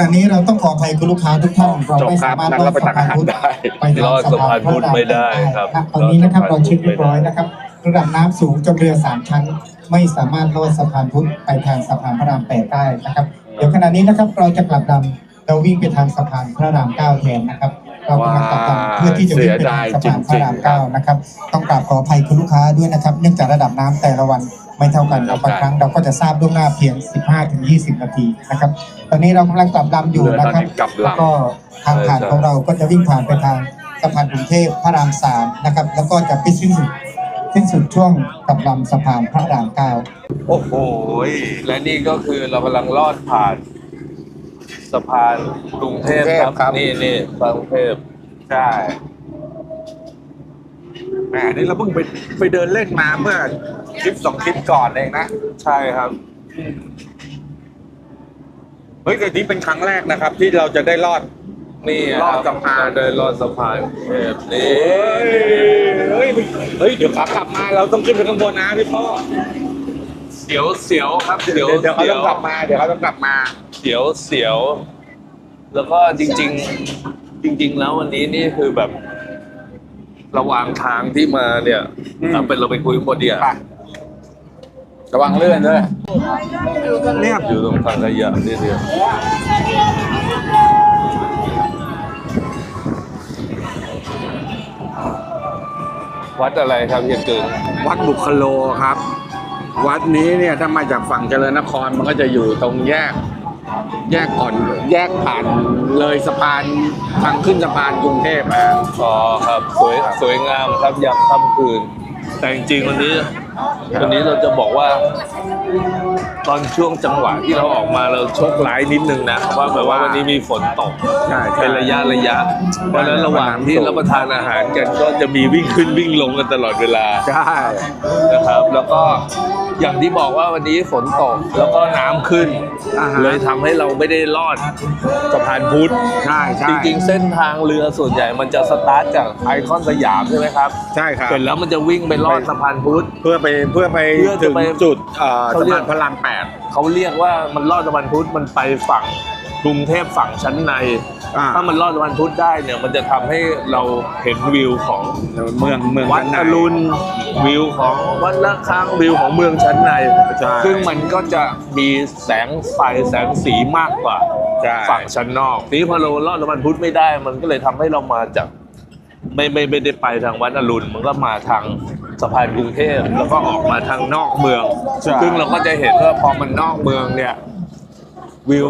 ณะนี้เราต้องขออภัยคุณลูกค้าทุกท่านเราไม่สามารถจบครับนั่งรับประทานอาหารได้ไปทางรอดสะพานพุทธไม่ได้ครับตอนนี้นะครับเราเช็คเรียบร้อยนะครับระดับน้ำสูงจนเรือสามชั้น ไม่สามารถลอดสะพานพุทธไปทางสะพานพระรามแปดได้นะครับ เดี๋ยวขณะนี้นะครับเราจะกลับลำเราวิ่งไปทางสะพานพระรามเก้าแทนนะครับเรากำลังกลับลำเพื่อที่จะวิ่งไปทางสะพานพระรามเก้านะครับ ต้องกราบขออภัยคุณลูกค้าด้วยนะครับ เนื่องจากระดับน้ำแต่ละวัน ไม่เท่ากันเราบางครั้งเราก็จะทราบล่วงหน้าเพียง 15-20 นาทีนะครับ ตอนนี้เรากำลังกลับลำอยู่นะครับเรือตอนนี้กลับลำแล้วก็ทางผ่านของเราก็จะวิ่งผ่านไปทางสะพานกรุงเทพพระรามสามนะครับ แล้วก็จะไปสิ้นสุดสิ้นสุดช่วงกลับลำสะพานพระรามเก้าโอ้โหยและนี่ก็คือเรากำลังลอดผ่านสะพานกรุงเทพครับครับนี่นี่สะพานกรุงเทพใช่ แหมนี่เราเพิ่งไปไปเดินเล่นมาเมื่อคลิปสองคลิปก่อนเองนะ ใช่ครับ เฮ้ยแต่นี้เป็นครั้งแรกนะครับ ที่เราจะได้รอด นี่ลอดสะพานเดินลอดสะพานกรุงเทพนี่เฮ้ยเฮ้ยเฮ้ยเดี๋ยวขากลับมาเราต้องขึ้นไปข้างบนนะพี่พ่อเสียวเสียวครับเสีเดี๋ยยววเดี๋ยวเขาต้องกลับมาเดี๋ยวเขาต้องกลับมา เสียวเสียว แล้วก็จริง ๆ จริง ๆ แล้ววันนี้นี่คือแบบ ระหว่างทางที่มาเนี่ยอืมเอาเป็นเราไปคุยกันบนเดียวไประวังเลื่อนด้วยเนี่ยอยู่ตรงทางขยะนี่เดียววัดอะไรครับเฮียเกินวัดบุคโลครับ วัดนี้เนี่ยถ้ามาจากฝั่งเจริญนครมันก็จะอยู่ตรงแยก แยกก่อนแยกผ่านเลยสะพานทางขึ้นสะพานกรุงเทพมาอ๋อครับสวยสวยงามครับยามค่ำคืน แต่จริงๆวันนี้วันนี้เราจะบอกว่า ตอนช่วงจังหวะที่เราออกมาเราโชคร้ายนิดนึงนะว่าแบบว่าวันนี้มีฝนตกใช่ใช่เป็นระยะระยะ เพราะฉะนั้นระหว่างที่รับประทานอาหารกันก็จะมีวิ่งขึ้นวิ่งลงกันตลอดเวลาใช่นะครับ แล้วก็ อย่างที่บอกว่าวันนี้ฝนตกแล้วก็น้ำขึ้น อ่าฮะ เลยทำให้เราไม่ได้ลอดสะพานพุทธ ใช่ใช่จริงๆ เส้นทางเรือส่วนใหญ่มันจะสตาร์ทจากไอคอนสยามใช่ไหมครับ ใช่ครับ เสร็จแล้วมันจะวิ่งไปลอดสะพานพุทธ เพื่อไปเพื่อไปเพื่อจะถึงไปจุดเอ่อเขาสะเรียพาก นพระรามแปด เขาเรียกว่ามันลอดสะพานพุทธมันไปฝั่งกรุงเทพฝั่งชั้นใน อ่า ถ้ามันลอดสะพานพุทธได้เนี่ยมันจะทำให้เราเห็นวิวของเมืองเมืองวัดชั้นในอรุณ วิวของวัดละคังวิวของเมืองชั้นใน ใช่ ซึ่งมันก็จะมีแสงไฟแสงสีมากกว่าใช่ ฝั่งชั้นนอกทีนี้พอเราลอดสะพานพุทธไม่ได้ มันก็เลยทำให้เรามาจากไม่ไม่ไม่ได้ไปทางวัดอรุณมันก็มาทางสะพานกรุงเทพแล้วก็ออกมาทางนอกเมือง ใช่ ซึ่งเราก็จะเห็นว่าพอมันนอกเมืองเนี่ย วิว